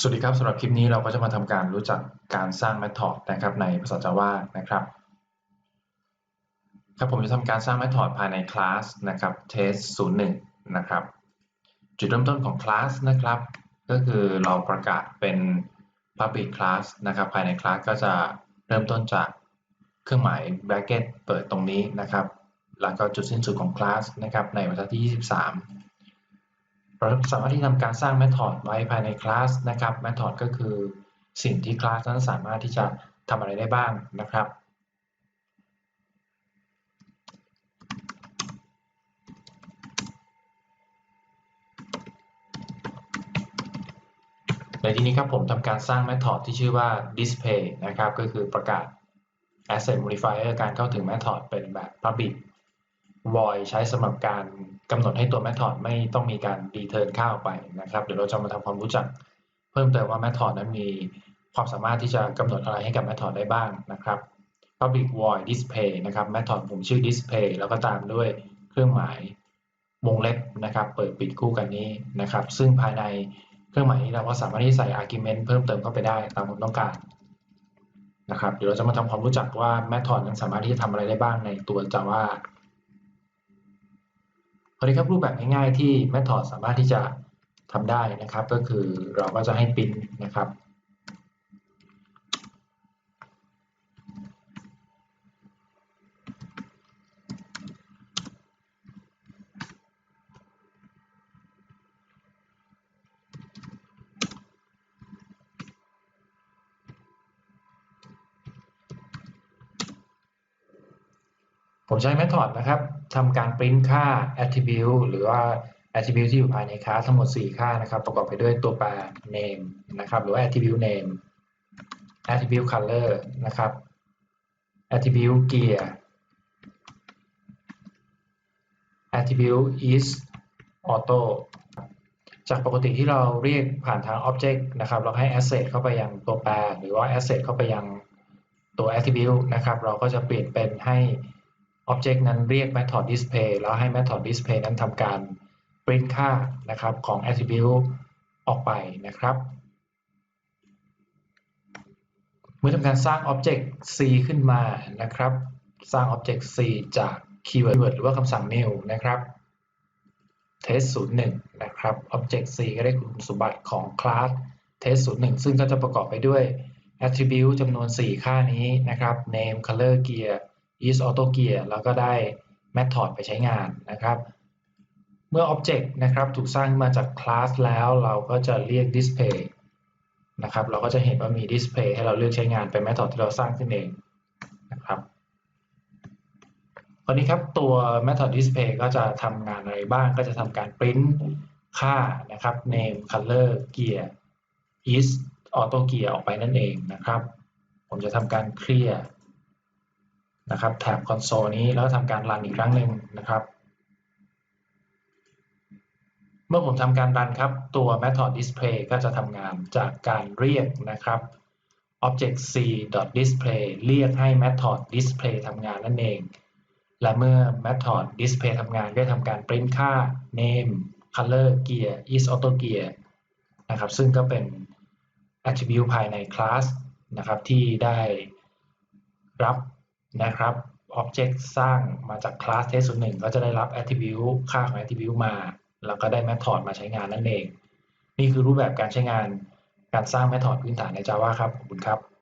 สวัสดีครับสำหรับคลิปนี้เราก็จะมาทำการรู้จักการสร้าง method นะครับในภาษา Java นะครับครับผมจะทำการสร้าง method ภายในคลาสนะครับ test 01นะครับจุดเริ่มต้นของคลาสนะครับก็คือเราประกาศเป็น public class นะครับภายในคลาสก็จะเริ่มต้นจากเครื่องหมาย bracket เปิดตรงนี้นะครับ แล้วก็จุดสิ้นสุดของคลาสนะครับในบรรทัดที่ 23 เราสามารถที่ทำการสร้าง method ไว้ภายในคลาสนะครับ method ก็คือสิ่งที่คลาสนั้นสามารถที่จะทำอะไรได้บ้างนะครับในที่นี้ครับผมทำการสร้าง method ที่ชื่อว่า display นะครับ ก็คือประกาศ asset modifier การเข้าถึง method เป็นแบบ public void ใช้สำหรับการ กำหนดให้ตัว method ไม่ต้องมีการ return ค่าออกไปนะครับ เดี๋ยวเราจะมาทำความรู้จัก เพิ่มเติมว่า method นั้นมีความสามารถที่จะกำหนดอะไรให้กับ method ได้บ้างนะครับ public void display นะครับ method ผมชื่อ display แล้วก็ตามด้วยเครื่องหมายวงเล็บนะครับ เปิดปิดคู่กันนี้นะครับ ซึ่งภายในเครื่องหมายนี้เราก็สามารถที่ใส่ argument เพิ่มเติมเข้าไปได้ตามความต้องการนะครับ เดี๋ยวเราจะมาทำความรู้จักว่า method นั้นสามารถที่จะทำอะไรได้บ้างในตัว Java พอดีครับรูปแบบง่ายๆที่ method สามารถที่จะทำได้นะครับ ก็คือเราก็จะให้ปิ้นนะครับ ผมใช้ method นะครับทำการปริ้นค่า attribute หรือว่า attribute ที่อยู่ภายในคลาสทั้งหมด 4 ค่านะครับ ประกอบไปด้วยตัวแปร name นะครับ หรือว่า attribute name attribute color นะครับ attribute gear attribute is auto จากปกติที่เราเรียกผ่านทาง object นะครับ เราให้ asset เข้าไปยังตัวแปร หรือว่า asset เข้าไปยังตัว attribute นะครับ เราก็จะเปลี่ยนเป็นให้ Object นั้นเรียก method display แล้วให้ method display นั้นทำการ print ค่านะครับของ attribute ออกไปนะครับ เมื่อทำการสร้าง object c ขึ้นมานะครับ สร้าง object c จาก keyword หรือว่าคำสั่ง new นะครับ test 01นะครับ object c ก็ได้คุณสมบัติของ class test 01ซึ่งก็จะประกอบไปด้วย attribute จำนวน 4 ค่านี้นะครับ name color gear is auto gear แล้วก็ได้ method ไปใช้งานนะครับ เมื่อ object นะครับถูกสร้างมาจาก class แล้วเราก็จะเรียก display นะครับ เราก็จะเห็นว่ามี display ให้เราเลือกใช้งานเป็น method ที่เราสร้างขึ้นเองนะครับตอนนี้ครับตัว method display ก็จะทำงานอะไรบ้าง ก็จะทำการ print ค่านะครับ name color gear is auto gear ออกไปนั่นเองนะครับ ผมจะทำการ clear นะครับแถบคอนโซลนี้แล้วทำการรันอีกครั้งหนึ่งนะครับ เมื่อผมทำการรันครับตัว method display ก็จะทำงานจากการเรียกนะครับ object c display เรียกให้ method display ทำงานนั่นเอง และเมื่อ method display ทำงานก็ทำการ print ค่า name color gear is auto gear นะครับ ซึ่งก็เป็น attribute ภายในคลาสนะครับที่ได้รับ นะครับ Object สร้างมาจากคลาส test 1ก็จะได้รับ attribute ค่าของ attribute มา แล้วก็ได้ method มาใช้งานนั่นเอง นี่คือรูปแบบการใช้งานการสร้าง method พื้นฐานใน Java ครับ ขอบคุณครับ